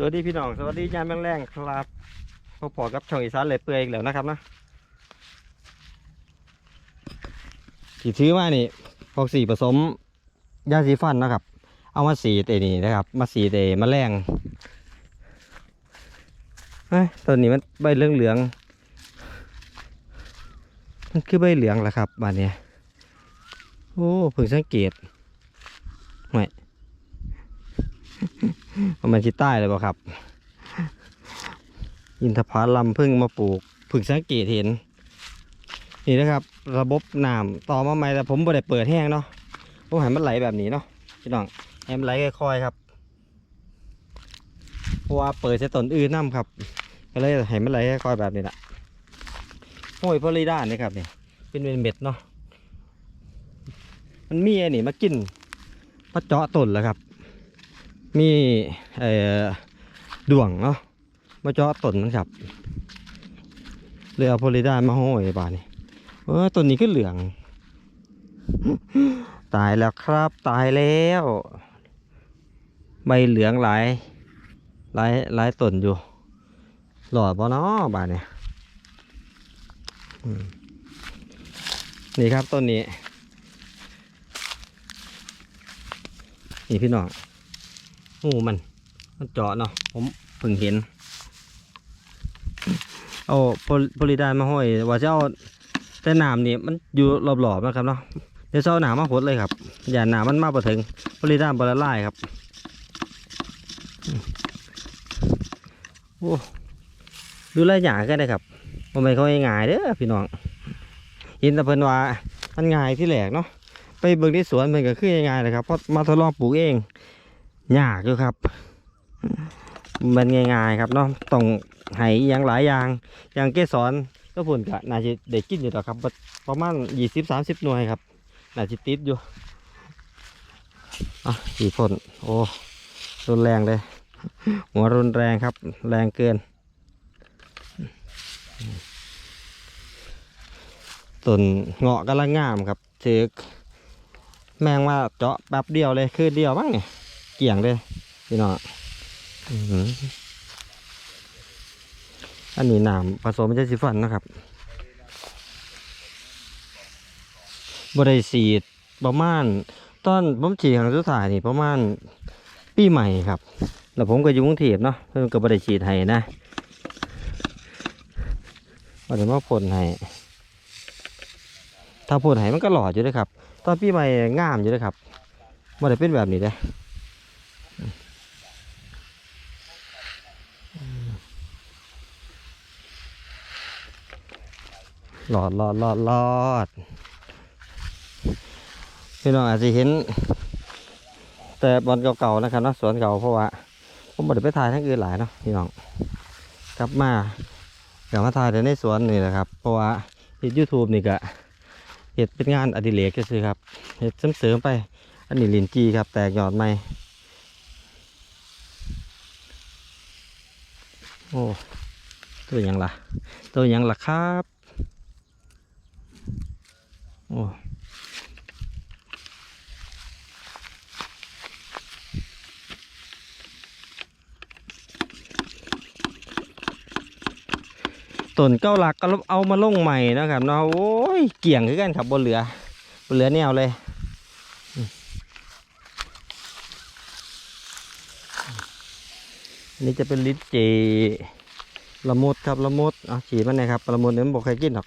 สวัสดีพี่น้องสวัสดียามแรงๆครับพบพอกับช่องอีสานเลยเปื่อยอีกแล้วนะครับนะที่ซื้อมานี่พวกสีผสมยาสีฟันนะครับ เอามาสีเตนี่นะครับ มาสีเตมาแมลงเฮ้ยตัวนี้มันใบเหลืองเหลืองมันคือใบเหลืองแหละครับบานเนี้ยโอ้เพิ่งสังเกตไม่ มันชิใต้เลยเปล่าครับ อินทผลัมพิ่งมาปลูกพิ่งสังเกตเห็น นี่นะครับ ระบบน้ำต่อมาใหม่แต่ผมบ่ได้เปิดแห้งเนาะผมให้มันไหลแบบนี้เนาะพี่น้องให้มไหลค่อยๆครับเพราะว่าเปิดเสต้นอื่นน้ำครับ ก็เลยให้มันไหลค่อยๆแบบนี้แหละโอ้ยพอลีด้านนี่ครับเนี่ยเป็นเม็ดเนาะมันมีไอ้นี่มากินมาเจาะต้นแล้วครับ มีเอ่อดวงเนาะมาเจาะต้นมันครับเลยเอาโพลิด้ามาห้อยบานนี่เออต้นนี้ก็เหลือง ตายแล้วครับตายแล้วใบเหลืองหลายหลายหลายต้นอยู่ หลอดบ่เนาะบานนี่นี่ครับต้นนี้ นี่พี่น้อง หูมัน มันเจาะเนาะผมเพิ่งเห็น เอาโพลโพลิดานมาห้อยว่าเจะเอาแต่หนามนี่มันอยู่รอบๆนะครับเนาะเดี๋ยวจะเอาหนามมาพดเลยครับ อย่าหนามมันมาประถึงโพลิดานบละลายครับโอ้ดูแลอย่างกันเลยครับผมไม่ค่อยง่ายเด้อพี่น้องเห็นแต่เพิ่นว่ามันง่ายที่แหลกเนาะไปเบิ่งที่สวนมันก็คือง่ายเลยครับเพราะมาทดลองปลูกเอง ยากอยู่ครับ มันง่ายๆครับเนาะต้องให้อย่างหลายอย่างอย่างเกสรก็ผลก็น่าจะได้กินอยู่ต่อครับ ประมาณยี่สิบสามสิบหน่วยครับน่าจะติดอยู่อะสี่ผลโอ้รุนแรงเลย หัวรุนแรงครับ แรงเกินต้นเงาะกำลังงามครับถือแมงมาเจาะแป๊บเดียวเลยคืนเดียวมั้งเนี่ย เกี่ยงเลยพี่น้องอันนี้น้ำผสมเจสิฟันนะครับบริสีดประมาณตอนผมฉีดครั้งสุดท้ายนี่ประมาณปีใหม่ครับ แล้วผมก็อยู่กรุงเทพเนาะเพิ่นก็บริฉีดให้นะบริมาพ่นให้ถ้าพ่นให้มันก็หลอดอยู่เลยครับ ตอนปีใหม่งามอยู่เลยครับบริเป็นแบบนี้เลย หลอดหลอดหลอดหลอดพี่น้องอาจจะเห็น แต่บอลเก่าๆนะครับเนาะสวนเก่าเพราะว่าผมบ่ได้ไปถ่ายทั้งอื่นหลายเนาะพี่น้องกลับมาเดี๋ยวมาถ่ายแต่ในสวนนี่แหละครับ เพราะว่าเห็ดยูทูบนี่ก็เห็ดเป็นงานอดิเรกก็คือครับเห็ดเสริมๆไปอันนี้ลินจีครับ แตกยอดใหม่โอ้ตัวยังล่ะ ตัวยังล่ะครับ โอ้ต้นเก้าหลักก็เอามาลงใหม่นะครับเนาะโอ้ยเกี่ยงคือกันครับบนเหลือบนเหลือแนวเลยอืมอันนี่จะเป็นลิ้นจีละมุดครับละมุดอะฉีดมันนะครับละมุดเนี่ยมันบอกใครกินหรอก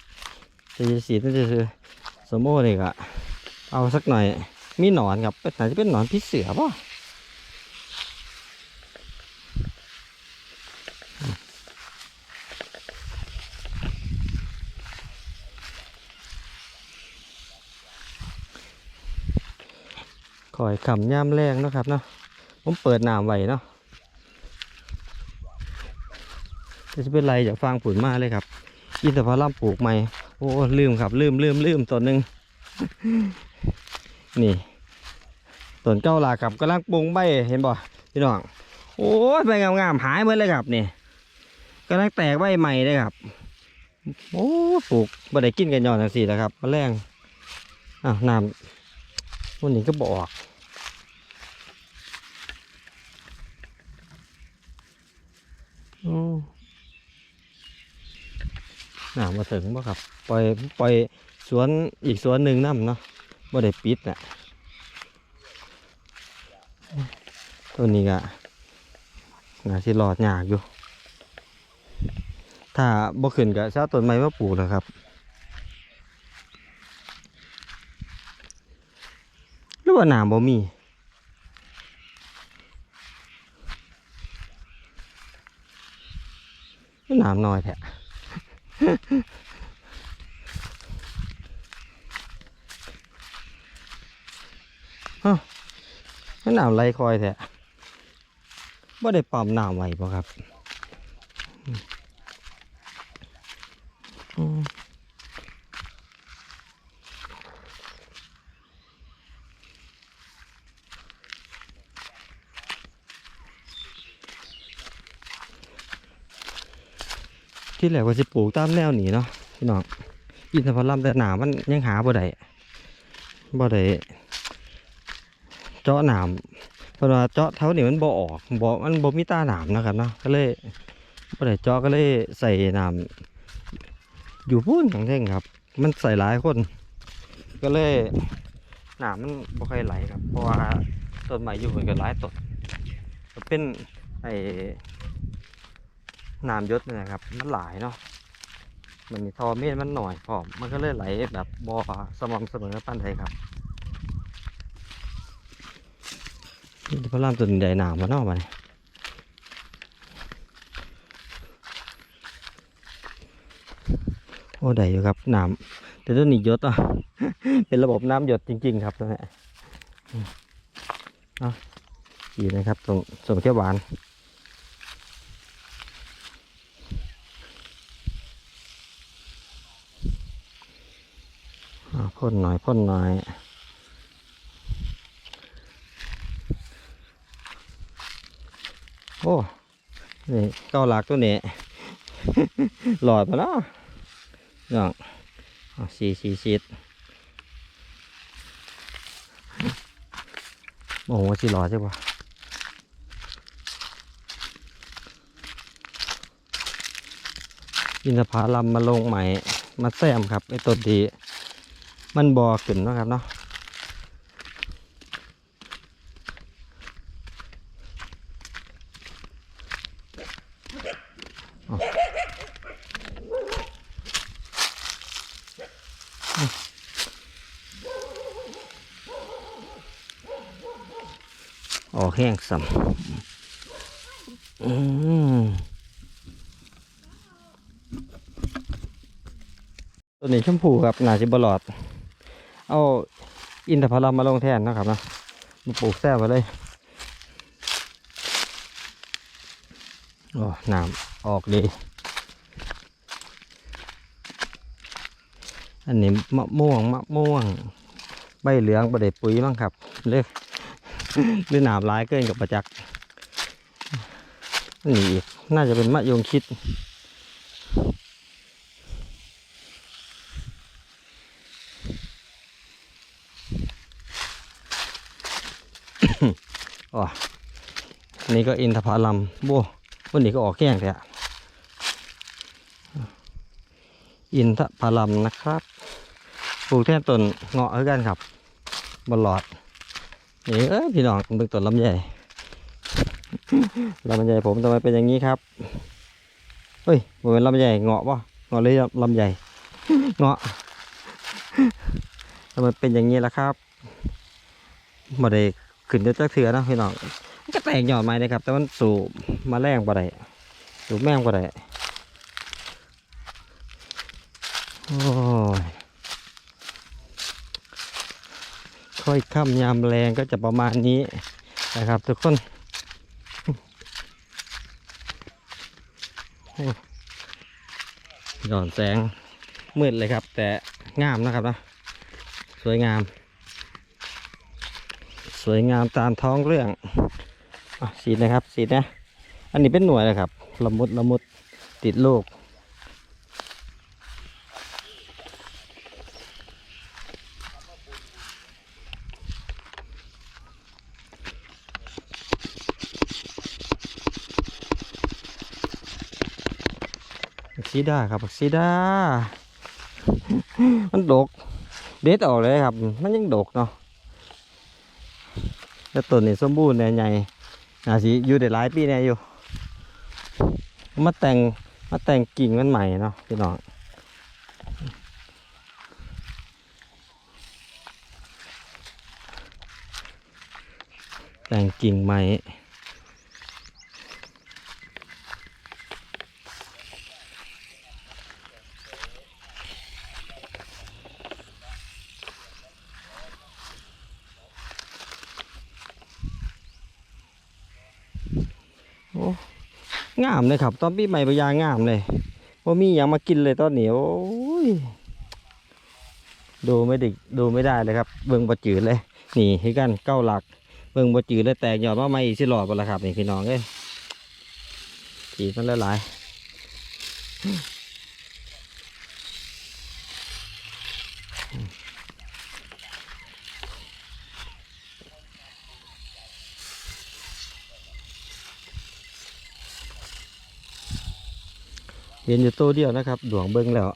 จะฉีดนั่นจะคือ สมโอนี่ก็เอาสักหน่อย มีหนอนครับเป็นไหนจะเป็นหนอนพิเสือป่ะคอยขำย่ามแรงนะครับเนาะผมเปิดน้ำไว้เนาะจะเป็นไรจากฟางผุนมาเลยครับอินทผลัมปลูกใหม่ โอ้ลืมครับ ลืมลืมลืมตัวหนึ่งนี่ต้นเก้าหลาครับกำลังปรุงใบเห็นบ่พี่น้องโอ้ใบงามๆหายหมดเลยครับนี่กำลังแตกใบใหม่เลยครับโอ้ปลูกบ่ได้กินกันยอนจังสี่แล้วครับมาแรงอ้าวน้ำวันนี้ก็บอกโอ้ นามาถึงบ่ครับ ปล่อยปล่อยสวนอีกสวนหนึ่งน้ำเนาะบ่ได้ปิดน่ะตัวนี้ก็น่าสิรอดยากอยู่ ถ้าบ่ขึ้นก็เช้าต้นไม้มาปลูกนะครับหรือว่าน้ำบ่มีน้ำน้อยแท้ ฮะมันน้ำไรคอยแท้บ่ได้ปั๊มหนาวไว้บ่ครับ ที่แรกว่าสิปลูกตามแนวนี้เนาะพี่น้องอินทผลัมแต่หนามันยังหาบ่ได้บ่ได้เจาะหนามเพราะว่าเจาะเท่านี้มันบ่ออกบ่มันบ่มีตาหนามนะครับเนาะก็เลยบ่ได้เจาะก็เลยใส่หนามอยู่พูนของเท่งครับ มันใส่หลายคน ก็เลยหนามมันบ่ค่อยไหลครับ เพราะว่าต้นไม้อยู่มันก็หลายต้นก็เป็นไอ นามยศนี่นะครับ มันหลายเนาะมันมีทอเมฆมันหน่อยพอมมันก็เลยไหลแบบบอสม่ำเสมอปั้นไทยครับนี่พระรามตัวใหญ่หนามมาเนอกมาเนี่ยโอ้ได้อยู่ครับน้ำแต่ตัวนี้ยศอะเป็นระบบน้ำหยดจริง ๆ ครับตัวนี้อืมเอาดีนะครับตรงสมเขียวหวาน พ่นหน่อยพ่นหน่อยโอ้นี่เก้าหลักตัวนี้ หลอดมาแล้วน้องเอาสีสีสีดโอ้โหสีหลอดใช่ปะอินทผลัมมาลงใหม่ มาแซมครับไอ้ต้นดี มันบอขึ้นนะครับเนาะอออกแห้งสัมอืมตัวนี้ชมพูครับน่าจะบลอด เอาอินทผลัมมาลงแทนนะครับนะมาปลูกแซ่บไปเลยโอ้น้ำออกดีอันนี้มะม่วงมะม่วง ใบเหลืองประเด็ปุ๋ยมั้งครับเลือกหรือหนามร้ายเกินกับประจักษ์นี่อีกน่าจะเป็นมะยงชิด อ๋อนนี้ก็อินทผลัมโบวันนี้ก็ออกแก้งเลยอะอินทผลัมนะครับ ปลูกแท่ต้นเงาะคือกันครับบนหลอด นี่เอ้ยพี่น้องเบิ่งต้นลำไยลำไยผมทำไมเป็นอย่างนี้ครับ เฮ้ยบ่เป็นลำไยเงาะปะเงาะเลยลำไยเงาะทำไมเป็นอย่างนี้ล่ะครับมาได้ ขึ้นจะจักเถือนะพี่น้องมันก็แตกหยอดไม้นะครับ แต่มันสูบมาแรงกว่าได้สูบแม่งกว่าได้โอ้ยค่อยค่ำยามแรงก็จะประมาณนี้นะครับ ทุกคนหย่อนแสงมืดเลยครับ แต่งามนะครับนะสวยงาม สวยงามตามท้องเรื่องอสีนะครับสีนะ อันนี้เป็นหน่วยนะครับละมุดละมุดติดลูกซีดาครับซีดา มันดก เด็ดออกเลยครับ มันยังดกเนาะ แล้วต้นนี่สมบูรณ์แน่ใหญ่อาสิอยู่ได้หลายปีแน่อยู่ มาแต่งมาแต่งกิ่งมันใหม่เนาะพี่น้องแต่งกิ่งใหม่ามเลยครับ ตอนปีใหม่ปยางงามเลยว่ามีอย่างมากินเลยตอนนี้โอ้ยดูไม่ไดิดูไม่ได้เลยครับ เบิ่งบะจืดเลย นี่ให้กันเก้าหลัก เบิ่งบะจืดเลยแตกยอดมาใหม่อีกสิหลอดบ่ละครับนี่พี่น้องเอ้ยจีดมันหลายๆ เห็นอยู่ตัวเดียวนะครับดวงเบิ่งแล้ว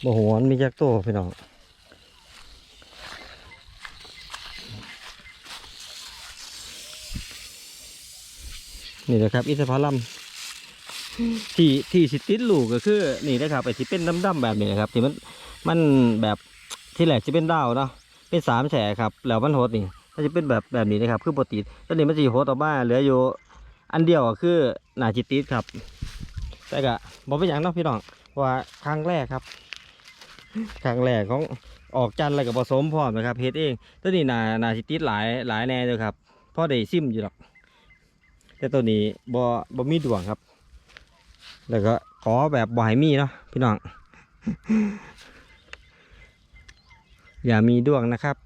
โมหมันมีจักโตวพี่น้องนี่นะครับ อิสพาลัมที่ที่สิติดลูกก็คือ นี่นะครับไอ้ที่เป็นดำๆแบบนี้นะครับ ที่มันมันแบบที่แหลกจะเป็นดาวเนาะเป็นสามแฉกครับ แล้วมันโหดนี่ถ้าจะเป็นแบบแบบนี้นะครับ คือปกติตอนนี้มันจะโหดออกมาเหลืออยู่อันเดียวก็คือหนาจิติดครับ แต่ก็บอกไปอย่างเนาะพี่น้องว่าครั้งแรกครับ ครั้งแรกของออกจันอะไรกับผสมพร้อมนะครับเฮ็ดเองตอนนี้หนาหนาจิติดหลายหลายแน่เลยครับพราะได้ซิมอยู่หรอก แต่ตัวนี้บ่บ่มีดวงครับ แล้วก็ขอแบบบ่ให้มีเนาะพี่น้อง อย่ามีดวงนะครับ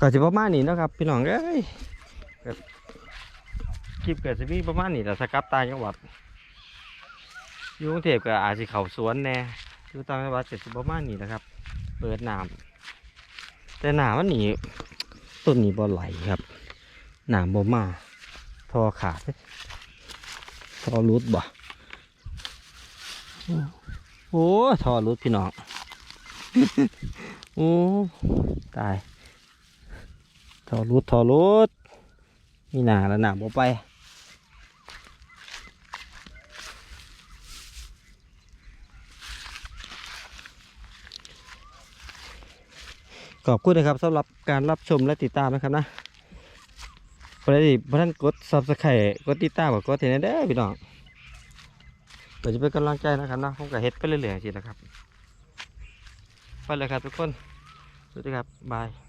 ก็จะประมาณนี้นะครับ พี่น้องเอ้ย คลิปเกิดสิมีประมาณนี้แต่สกับตายจังหวัดอยู่กรุงเทพก็อาจสิเขาสวนแน่อยู่ต่างจังหวัดเสร็จสิประมาณนี้นะครับ เปิดน้ำแต่หน้ำมันหนีต้นนี้บ่ไหลครับหนามบ่มาทอขาดเด้ทอรุดบ่โอ้ทอรุดพี่น้องโอ้ตายทอรุดทอรุดมีหนาแล้วหนามบ่ไป ขอบคุณนะครับสำหรับการรับชมและติดตามนะครับนะพอดีพอท่านกด subscribe กดติดตามกดเห็นได้พี่น้องเดี๋ยวจะเป็นกำลังใจนะครับนะผมก็เฮ็ดไปเรื่อยๆสินะครับ ไปเลยครับทุกคน สวัสดีครับ บาย